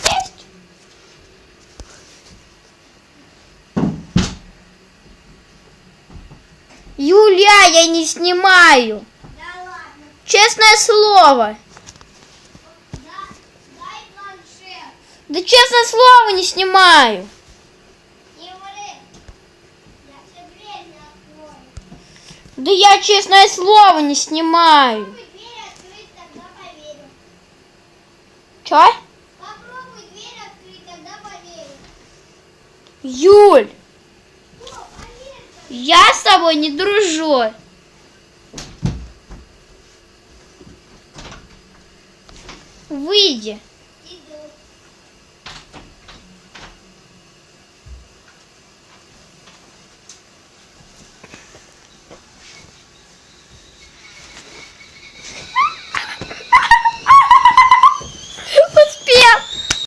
есть? Юля, я не снимаю. Да ладно. Честное слово. Да, дай планшет. Да честное слово не снимаю. Не ври. Я тебе дверь не открою. Да я честное слово не снимаю. Попробуй дверь открыть, тогда поверю. Юль, О, я с тобой не дружу. Выйди.